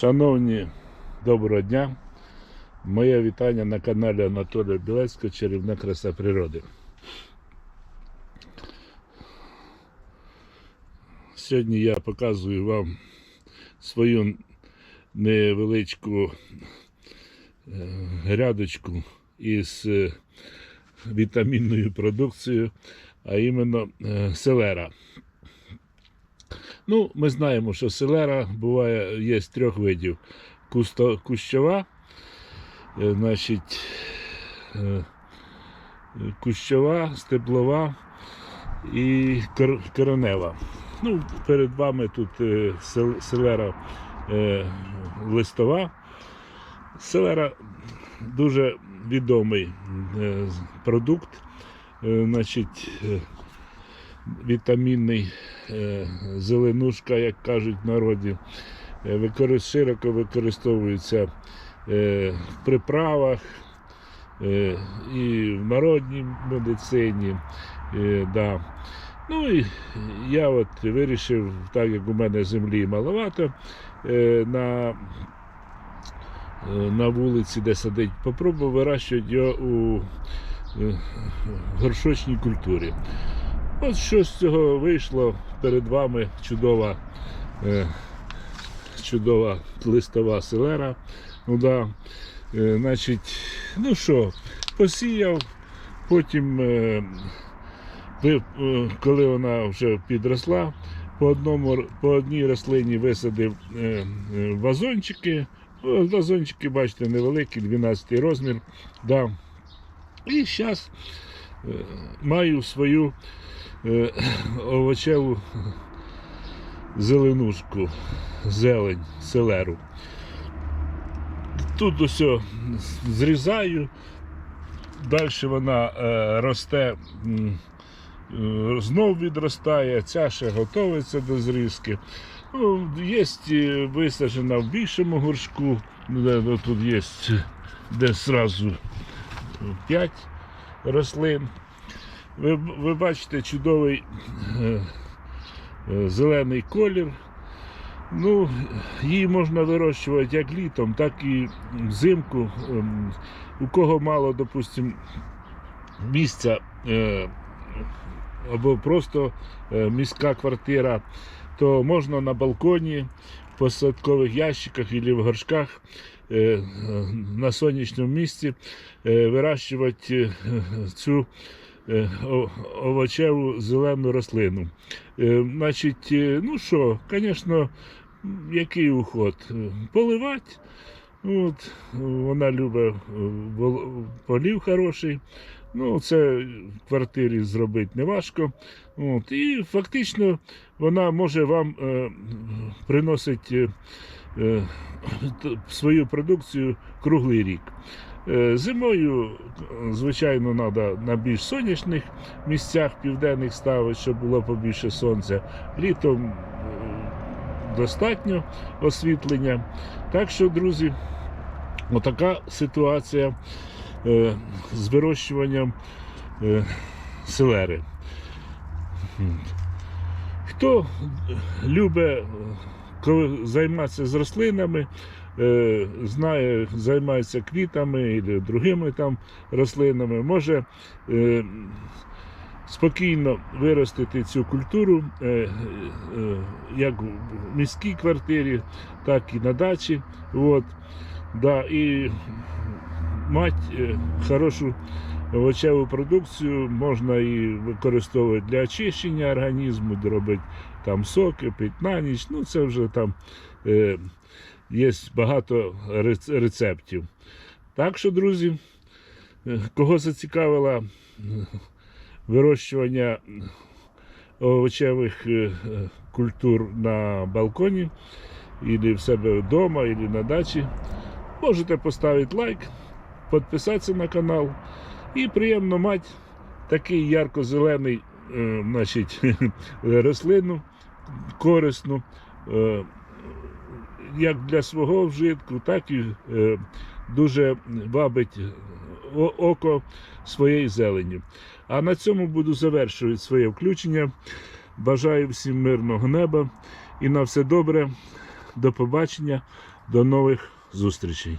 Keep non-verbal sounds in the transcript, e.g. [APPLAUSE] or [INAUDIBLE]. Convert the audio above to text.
Шановні, доброго дня. Моє вітання на каналі Анатолія Білецького Чарівна краса природи. Сьогодні я показую вам свою невеличку е, грядочку із е, вітамінною продукцією, а іменно е, селера. Ну, ми знаємо, що селера буває, є з трьох видів. Кусто, кущова, е, значить, е, кущова, стеблова і кор, коронева. Ну, перед вами тут е, селера листова. Селера дуже відомий продукт. Значить, вітамінний е, зеленушка, як кажуть в народі, Е, широко використовується е, в приправах і в народній медицині. Да. Ну і я от вирішив, так як у мене землі маловато, на, на вулиці, де садить, попробував вирощувати його у горшочній культурі. От що з цього вийшло перед вами чудова, е, чудова листова селера. Ну, да. е, значить, ну що, посіяв, потім, е, е, коли вона вже підросла, по, одному, по одній рослині висадив е, е, вазончики. Вазончики, бачите, невеликі, 12 розмір. Да. І зараз маю свою е, овочеву зеленушку, зелень, селеру. Тут усе зрізаю, далі вона е, росте, е, знов відростає, ця ще готується до зрізки. Ну, є е, висаджена в більшому горшку, тут є де зразу 5 рослин. Ви, ви бачите чудовий е, е, зелений колір. Ну, її можна вирощувати як літом, так і взимку. Ем, У кого мало, допустим, місця е, або просто міська квартира, то можна на балконі, в посадкових ящиках або в горшках на сонячному місці е, вирощувати е, цю е, овочеву зелену рослину. Е, Значить, е, ну що, звісно, який уход? Е, Поливати. От, вона любить е, полів хороший. Ну, це в квартирі зробити не важко. От, і фактично вона може вам е, приносити е, свою продукцію круглий рік. Е, Зимою, е, звичайно, треба на більш сонячних місцях південних ставити, щоб було побільше сонця. Літом е, достатньо освітлення. Так що, друзі, отака ситуація е, з вирощуванням е, селери. Хто любить е, займатися з рослинами, е, знає, займається квітами і другими там рослинами, може е, спокійно виростити цю культуру е, е, як в міській квартирі, так і на дачі. От, да, і мати е, хорошу овочеву продукцію можна і використовувати для очищення організму, робити там соки, пити на ніч. Ну, це вже там е, є багато рецептів. Так що, друзі, е, кого зацікавила е, вирощування овочевих культур на балконі, або в себе вдома, або на дачі, можете поставити лайк, підписатися на канал. І приємно мати такий ярко-зелений е, значить, [LAUGHS] рослину корисну, е, як для свого вжитку, так і е, дуже вабить око своєю зеленю. А на цьому буду завершувати своє включення. Бажаю всім мирного неба і на все добре. до побачення, до нових зустрічей.